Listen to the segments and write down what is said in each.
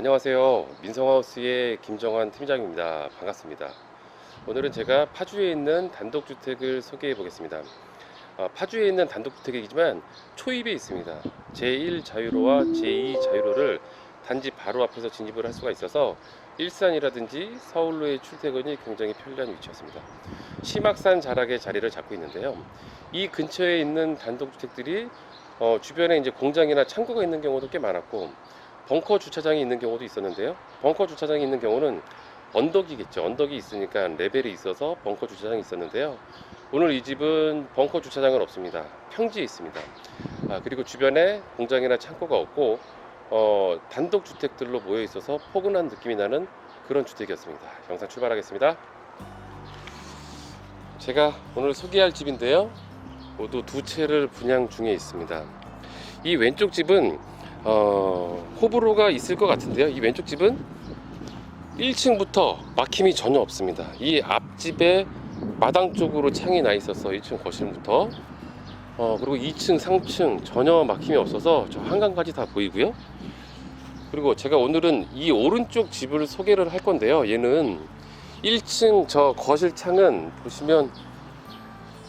안녕하세요. 민성하우스의 김정환 팀장입니다. 반갑습니다. 오늘은 제가 파주에 있는 단독주택을 소개해 보겠습니다. 아, 파주에 있는 단독주택이지만 초입에 있습니다. 제1 자유로와 제2 자유로를 단지 바로 앞에서 진입을 할 수가 있어서 일산이라든지 서울로의 출퇴근이 굉장히 편리한 위치였습니다. 심악산 자락의 자리를 잡고 있는데요. 이 근처에 있는 단독주택들이 어, 주변에 이제 공장이나 창고가 있는 경우도 꽤 많았고 벙커 주차장이 있는 경우도 있었는데요. 벙커 주차장이 있는 경우는 언덕이겠죠. 언덕이 있으니까 레벨이 있어서 벙커 주차장이 있었는데요. 오늘 이 집은 벙커 주차장은 없습니다. 평지에 있습니다. 아, 그리고 주변에 공장이나 창고가 없고 어, 단독 주택들로 모여 있어서 포근한 느낌이 나는 그런 주택이었습니다. 영상 출발하겠습니다. 제가 오늘 소개할 집인데요. 모두 두 채를 분양 중에 있습니다. 이 왼쪽 집은 어, 호불호가 있을 것 같은데요. 이 왼쪽 집은 1층부터 막힘이 전혀 없습니다. 이 앞집에 마당 쪽으로 창이 나 있어서 1층 거실부터 어, 그리고 2층, 3층 전혀 막힘이 없어서 저 한강까지 다 보이고요. 그리고 제가 오늘은 이 오른쪽 집을 소개를 할 건데요. 얘는 1층 저 거실 창은 보시면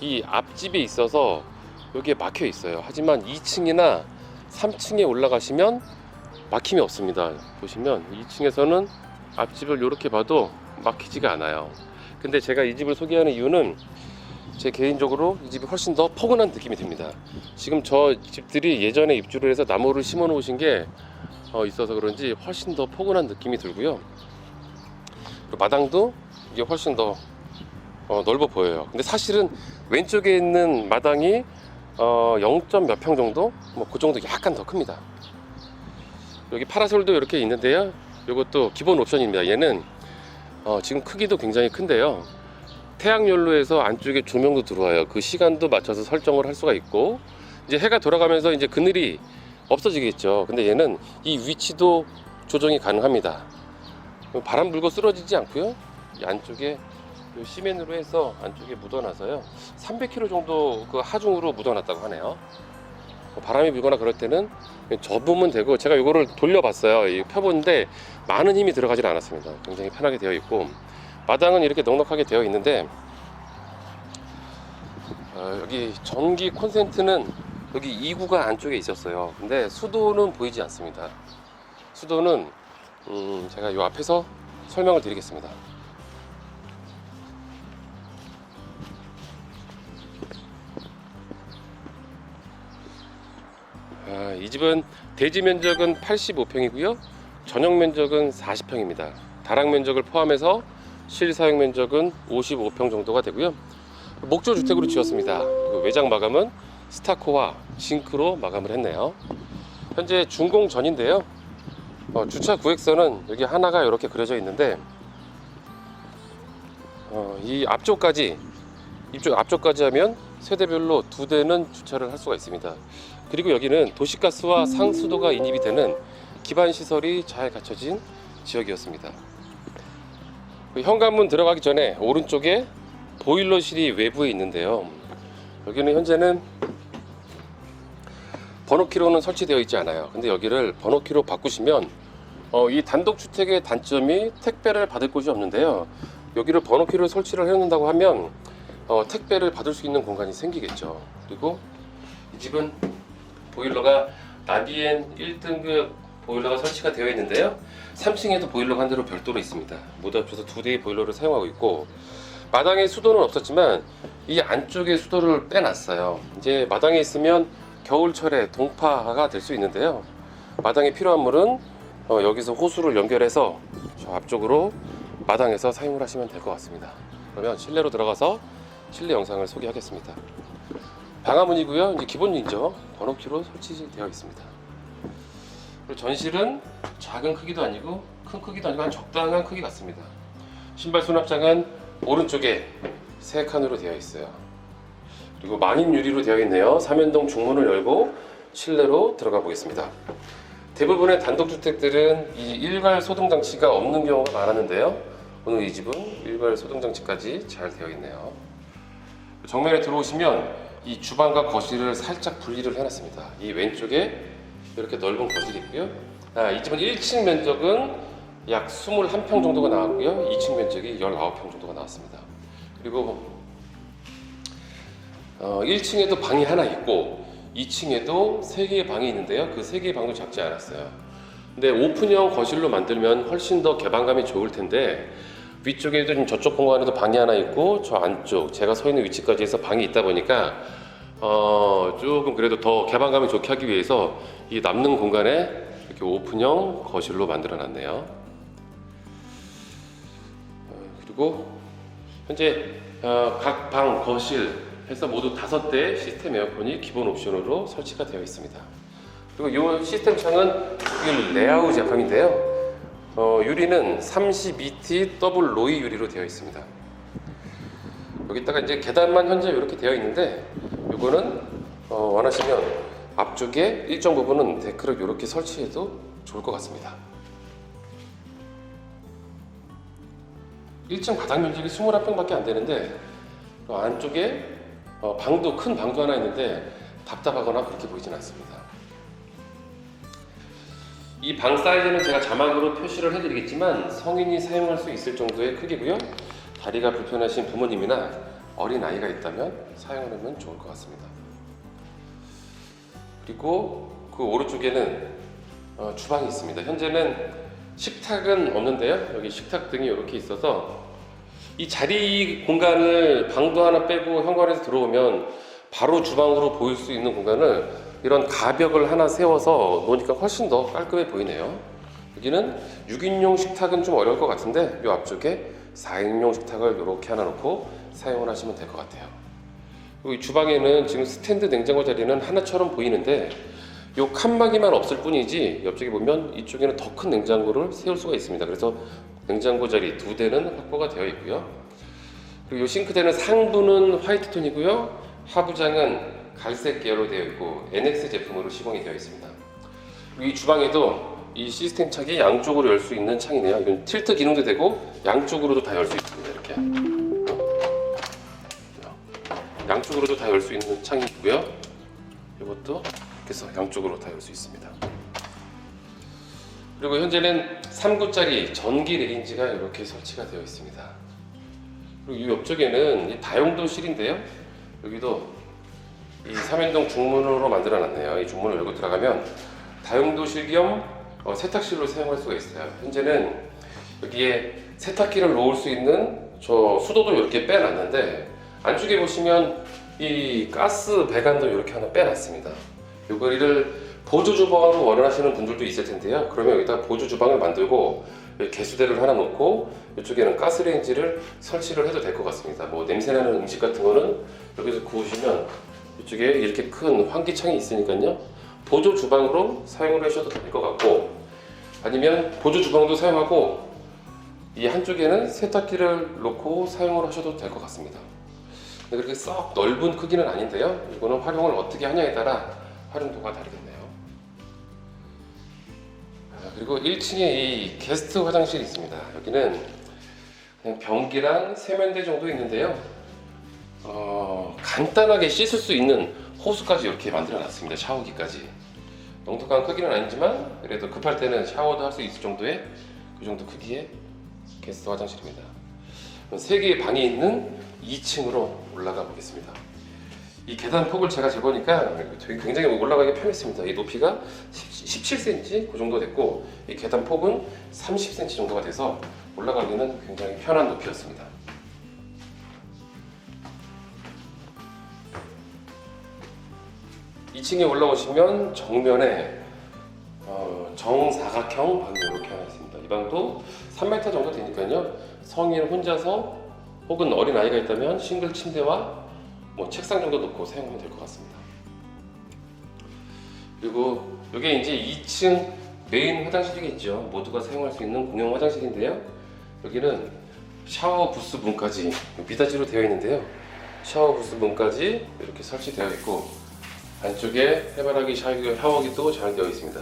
이 앞집에 있어서 여기에 막혀 있어요. 하지만 2층이나 3층에 올라가시면 막힘이 없습니다. 보시면 2층에서는 앞집을 이렇게 봐도 막히지가 않아요. 근데 제가 이 집을 소개하는 이유는 제 개인적으로 이 집이 훨씬 더 포근한 느낌이 듭니다. 지금 저 집들이 예전에 입주를 해서 나무를 심어 놓으신 게 어, 있어서 그런지 훨씬 더 포근한 느낌이 들고요. 마당도 이게 훨씬 더 어, 넓어 보여요. 근데 사실은 왼쪽에 있는 마당이 어, 0. 몇 평 정도? 뭐 그 정도 약간 더 큽니다. 여기 파라솔도 이렇게 있는데요. 이것도 기본 옵션입니다. 얘는 어, 지금 크기도 굉장히 큰데요. 태양연로에서 안쪽에 조명도 들어와요. 그 시간도 맞춰서 설정을 할 수가 있고 이제 해가 돌아가면서 이제 그늘이 없어지겠죠. 근데 얘는 이 위치도 조정이 가능합니다. 바람 불고 쓰러지지 않고요. 이 안쪽에 요 시멘으로 해서 안쪽에 묻어놔서요. 300km 정도 그 하중으로 묻어놨다고 하네요. 뭐 바람이 불거나 그럴 때는 접으면 되고 제가 이거를 돌려봤어요. 이 펴보는데 많은 힘이 들어가질 않았습니다. 굉장히 편하게 되어 있고 마당은 이렇게 넉넉하게 되어 있는데 어, 여기 전기 콘센트는 여기 2구가 안쪽에 있었어요. 근데 수도는 보이지 않습니다. 수도는 음, 제가 이 앞에서 설명을 드리겠습니다. 아, 이 집은 대지 면적은 85평이고요. 전용 면적은 40평입니다. 다락 면적을 포함해서 실 사용 면적은 55평 정도가 되고요. 목조 주택으로 지었습니다. 그 외장 마감은 스타코와 징크로 마감을 했네요. 현재 준공 전인데요. 어, 주차 구획선은 여기 하나가 이렇게 그려져 있는데 어, 이 앞쪽까지 이쪽 앞쪽까지 하면 세대별로 두 대는 주차를 할 수가 있습니다. 그리고 여기는 도시가스와 상수도가 인입이 되는 기반 시설이 잘 갖춰진 지역이었습니다. 그 현관문 들어가기 전에 오른쪽에 보일러실이 외부에 있는데요. 여기는 현재는 번호키로는 설치되어 있지 않아요. 근데 여기를 번호키로 바꾸시면 어, 이 단독주택의 단점이 택배를 받을 곳이 없는데요. 여기를 번호키로 설치를 해놓는다고 하면 어, 택배를 받을 수 있는 공간이 생기겠죠. 그리고 이 집은 보일러가 나비엔 1등급 보일러가 설치가 되어 있는데요. 3층에도 보일러가 한 대로 별도로 있습니다. 모두 합쳐서 두 대의 보일러를 사용하고 있고 마당에 수도는 없었지만 이 안쪽에 수도를 빼놨어요. 이제 마당에 있으면 겨울철에 동파가 될 수 있는데요. 마당에 필요한 물은 어, 여기서 호수를 연결해서 저 앞쪽으로 마당에서 사용을 하시면 될 것 같습니다. 그러면 실내로 들어가서 실내 영상을 소개하겠습니다. 방화문이고요. 이제 기본이죠. 번호키로 설치되어 있습니다. 그리고 전실은 작은 크기도 아니고 큰 크기도 아니고 한 적당한 크기 같습니다. 신발 수납장은 오른쪽에 세 칸으로 되어 있어요. 그리고 만인 유리로 되어 있네요. 삼연동 중문을 열고 실내로 들어가 보겠습니다. 대부분의 단독주택들은 이 일괄 소등 장치가 없는 경우가 많았는데요. 오늘 이 집은 일괄 소등 장치까지 잘 되어 있네요. 정면에 들어오시면 이 주방과 거실을 살짝 분리를 해놨습니다. 이 왼쪽에 이렇게 넓은 거실이 있고요. 아, 이 집은 1층 면적은 약 21평 정도가 나왔고요. 2층 면적이 19평 정도가 나왔습니다. 그리고 어, 1층에도 방이 하나 있고 2층에도 3개의 방이 있는데요. 그 3개의 방도 작지 않았어요. 근데 오픈형 거실로 만들면 훨씬 더 개방감이 좋을 텐데 위쪽에도 지금 저쪽 공간에도 방이 하나 있고 저 안쪽 제가 서 있는 위치까지 해서 방이 있다 보니까 어, 조금 그래도 더 개방감이 좋게 하기 위해서 이 남는 공간에 이렇게 오픈형 거실로 만들어 놨네요. 어, 그리고 현재 어, 각방 거실 해서 모두 다섯 대 시스템 에어컨이 기본 옵션으로 설치가 되어 있습니다. 그리고 이 시스템 창은 이게 레아우 제품인데요. 어, 유리는 32T 더블 로이 유리로 되어 있습니다. 여기다가 이제 계단만 현재 이렇게 되어 있는데 이거는 어, 원하시면 앞쪽에 일정 부분은 데크를 이렇게 설치해도 좋을 것 같습니다. 1층 바닥 면적이 21평밖에 안 되는데 그 안쪽에 어, 방도 큰 방도 하나 있는데 답답하거나 그렇게 보이진 않습니다. 이 방 사이즈는 제가 자막으로 표시를 해드리겠지만 성인이 사용할 수 있을 정도의 크기고요. 다리가 불편하신 부모님이나 어린 아이가 있다면 사용하면 좋을 것 같습니다. 그리고 그 오른쪽에는 어, 주방이 있습니다. 현재는 식탁은 없는데요. 여기 식탁 등이 이렇게 있어서 이 자리 공간을 방도 하나 빼고 현관에서 들어오면 바로 주방으로 보일 수 있는 공간을 이런 가벽을 하나 세워서 놓으니까 훨씬 더 깔끔해 보이네요. 여기는 6인용 식탁은 좀 어려울 것 같은데 이 앞쪽에 4인용 식탁을 이렇게 하나 놓고 사용을 하시면 될 것 같아요. 그리고 이 주방에는 지금 스탠드 냉장고 자리는 하나처럼 보이는데 요 칸막이만 없을 뿐이지 옆쪽에 보면 이쪽에는 더 큰 냉장고를 세울 수가 있습니다. 그래서 냉장고 자리 두 대는 확보가 되어 있고요. 그리고 이 싱크대는 상부는 화이트 톤이고요. 하부장은 갈색 계열로 되어 있고 NX 제품으로 시공이 되어 있습니다. 이 주방에도 이 시스템 창이 양쪽으로 열 수 있는 창이네요. 이건 틸트 기능도 되고 양쪽으로도 다 열 수 있습니다. 이렇게 양쪽으로도 다 열 수 있는 창이 있고요. 이것도 해서 양쪽으로 다 열 수 있습니다. 그리고 현재는 3구짜리 전기 레인지가 이렇게 설치가 되어 있습니다. 그리고 이 옆쪽에는 이 다용도실인데요. 여기도 이 삼연동 중문으로 만들어 놨네요. 이 중문을 열고 들어가면 다용도실 겸 어, 세탁실로 사용할 수가 있어요. 현재는 여기에 세탁기를 놓을 수 있는 저 수도도 이렇게 빼놨는데 안쪽에 보시면 이 가스 배관도 이렇게 하나 빼놨습니다. 요거를 보조 주방으로 원하시는 분들도 있을 텐데요. 그러면 여기다 보조 주방을 만들고 개수대를 하나 놓고 이쪽에는 가스레인지를 설치를 해도 될 것 같습니다. 뭐 냄새나는 음식 같은 거는 여기서 구우시면 이쪽에 이렇게 큰 환기창이 있으니까요. 보조 주방으로 사용을 하셔도 될 것 같고 아니면 보조 주방도 사용하고 이 한쪽에는 세탁기를 놓고 사용을 하셔도 될 것 같습니다. 근데 그렇게 썩 넓은 크기는 아닌데요. 이거는 활용을 어떻게 하냐에 따라 활용도가 다르겠네요. 아, 그리고 1층에 이 게스트 화장실이 있습니다. 여기는 그냥 변기랑 세면대 정도 있는데요. 어, 간단하게 씻을 수 있는 호수까지 이렇게 만들어 놨습니다. 샤워기까지. 넉넉한 크기는 아니지만 그래도 급할 때는 샤워도 할 수 있을 정도의 그 정도 크기의 게스트 화장실입니다. 세 개의 방이 있는 2층으로 올라가 보겠습니다. 이 계단 폭을 제가 재보니까 굉장히 올라가기 편했습니다. 이 높이가 17cm 그 정도 됐고 이 계단 폭은 30cm 정도가 돼서 올라가기는 굉장히 편한 높이였습니다. 이층에 올라오시면 정면에 어, 정사각형 방이 이렇게 하나 있습니다. 이 방도 3m 정도 되니까요. 성인 혼자서 혹은 어린 아이가 있다면 싱글 침대와 뭐 책상 정도 놓고 사용하면 될 것 같습니다. 그리고 이게 이제 2층 메인 화장실이겠죠. 모두가 사용할 수 있는 공용 화장실인데요. 여기는 샤워 부스 문까지 미닫이로 되어 있는데요. 샤워 부스 문까지 이렇게 설치되어 있고 안쪽에 해바라기 샤워기도 잘 되어 있습니다.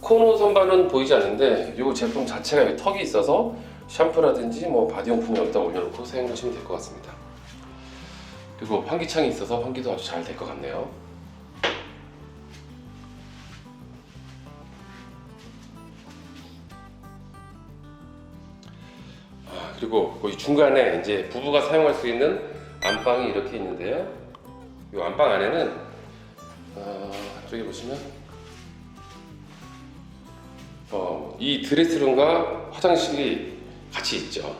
코너 선반은 보이지 않는데 이 제품 자체가 턱이 있어서 샴푸라든지 뭐 바디용품이 여기다 올려놓고 사용하시면 될 것 같습니다. 그리고 환기창이 있어서 환기도 아주 잘 될 것 같네요. 아, 그리고 이 중간에 이제 부부가 사용할 수 있는 안방이 이렇게 있는데요. 이 안방 안에는 어, 저기 보시면 어, 이 드레스룸과 화장실이 같이 있죠.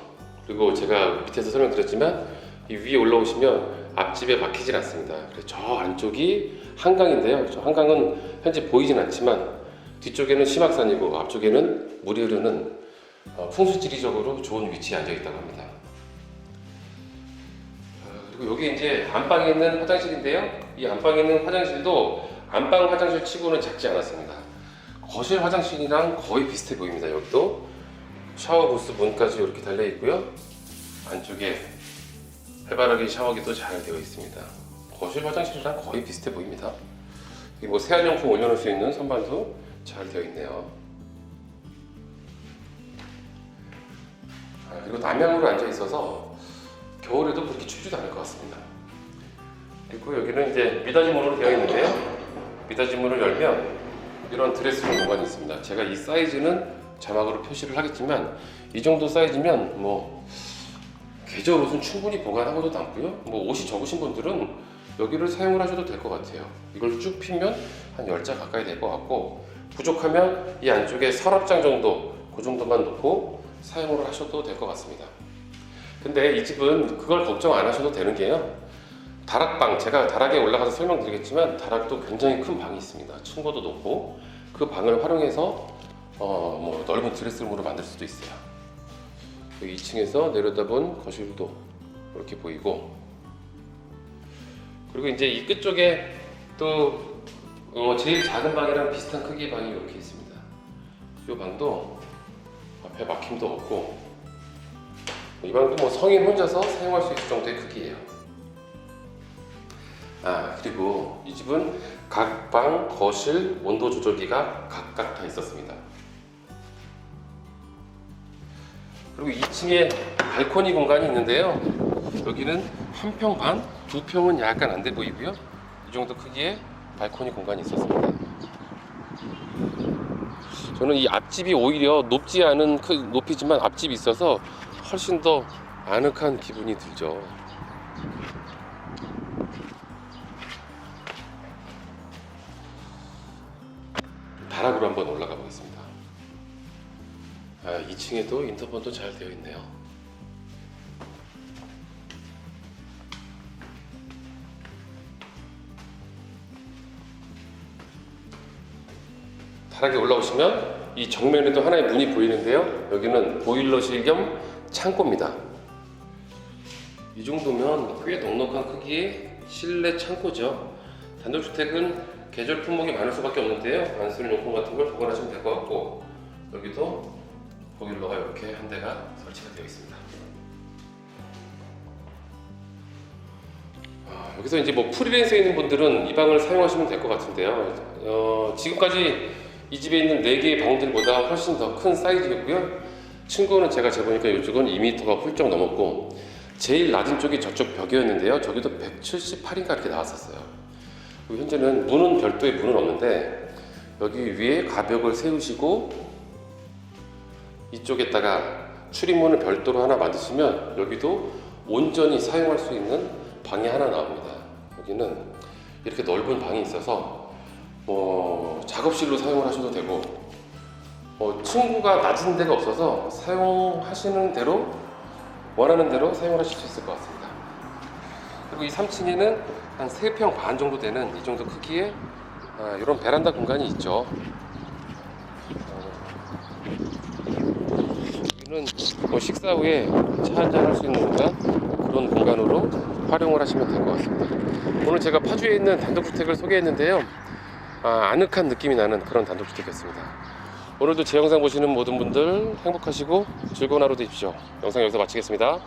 그리고 제가 밑에서 설명드렸지만 이 위에 올라오시면 앞집에 막히질 않습니다. 그래서 저 안쪽이 한강인데요. 저 한강은 현재 보이진 않지만 뒤쪽에는 심악산이고 앞쪽에는 물이 흐르는 어, 풍수지리적으로 좋은 위치에 앉아 있다고 합니다. 어, 그리고 여기 이제 안방에 있는 화장실인데요. 이 안방에 있는 화장실도 안방 화장실 치고는 작지 않았습니다. 거실 화장실이랑 거의 비슷해 보입니다. 여기도 샤워 부스 문까지 이렇게 달려 있고요. 안쪽에 해바라기 샤워기도 잘 되어 있습니다. 거실 화장실이랑 거의 비슷해 보입니다. 뭐 세안용품 올려놓을 수 있는 선반도 잘 되어 있네요. 아, 그리고 남향으로 앉아 있어서 겨울에도 그렇게 춥지도 않을 것 같습니다. 그리고 여기는 이제 미닫이 문으로 되어 있는데요. 미닫이 문을 열면 이런 드레스룸 공간이 있습니다. 제가 이 사이즈는 자막으로 표시를 하겠지만 이 정도 사이즈면 뭐 계절 옷은 충분히 보관하고도 남고요. 뭐 옷이 적으신 분들은 여기를 사용을 하셔도 될 것 같아요. 이걸 쭉 피면 한 10자 가까이 될 것 같고 부족하면 이 안쪽에 서랍장 정도 그 정도만 놓고 사용을 하셔도 될 것 같습니다. 근데 이 집은 그걸 걱정 안 하셔도 되는 게요. 다락방 제가 다락에 올라가서 설명드리겠지만 다락도 굉장히 큰 방이 있습니다. 층고도 높고 그 방을 활용해서 어, 뭐 넓은 드레스룸으로 만들 수도 있어요. 2층에서 내려다본 거실도 이렇게 보이고 그리고 이제 이 끝 쪽에 또 어, 제일 작은 방이랑 비슷한 크기의 방이 이렇게 있습니다. 이 방도 앞에 막힘도 없고 이 방도 뭐 성인 혼자서 사용할 수 있을 정도의 크기예요. 아 그리고 이 집은 각 방 거실 온도 조절기가 각각 다 있었습니다. 그리고 2층에 발코니 공간이 있는데요. 여기는 한 평 반, 두 평은 약간 안 돼 보이고요. 이 정도 크기의 발코니 공간이 있었습니다. 저는 이 앞집이 오히려 높지 않은 크- 높이지만 앞집이 있어서 훨씬 더 아늑한 기분이 들죠. 다락으로 한번 올라가 보겠습니다. 아, 2층에도 인터폰도 잘 되어 있네요. 다락에 올라오시면 이 정면에도 하나의 문이 보이는데요. 여기는 보일러실 겸 창고입니다. 이 정도면 꽤 넉넉한 크기의 실내 창고죠. 단독주택은 계절 품목이 많을 수밖에 없는데요. 안 쓰는 용품 같은 걸 보관하시면 될 것 같고 여기도 보일러가 이렇게 한 대가 설치가 되어 있습니다. 아, 여기서 이제 뭐 프리랜서에 있는 분들은 이 방을 사용하시면 될 것 같은데요. 어, 지금까지 이 집에 있는 4개의 방들보다 훨씬 더 큰 사이즈였고요. 층고는 제가 재보니까 이쪽은 2m가 훌쩍 넘었고 제일 낮은 쪽이 저쪽 벽이었는데요. 저기도 178인가 이렇게 나왔었어요. 그리고 현재는 문은 별도의 문은 없는데 여기 위에 가벽을 세우시고 이쪽에다가 출입문을 별도로 하나 만드시면 여기도 온전히 사용할 수 있는 방이 하나 나옵니다. 여기는 이렇게 넓은 방이 있어서 뭐 작업실로 사용을 하셔도 되고 뭐 층고가 낮은 데가 없어서 사용하시는 대로 원하는 대로 사용을 하실 수 있을 것 같습니다. 그리고 이 3층에는 한 3평 반 정도 되는 이 정도 크기의 아, 이런 베란다 공간이 있죠. 여기는 뭐 식사 후에 차 한잔 할 수 있는 공간 그런 공간으로 활용을 하시면 될 것 같습니다. 오늘 제가 파주에 있는 단독주택을 소개했는데요. 아, 아늑한 느낌이 나는 그런 단독주택이었습니다. 오늘도 제 영상 보시는 모든 분들 행복하시고 즐거운 하루 되십시오. 영상 여기서 마치겠습니다.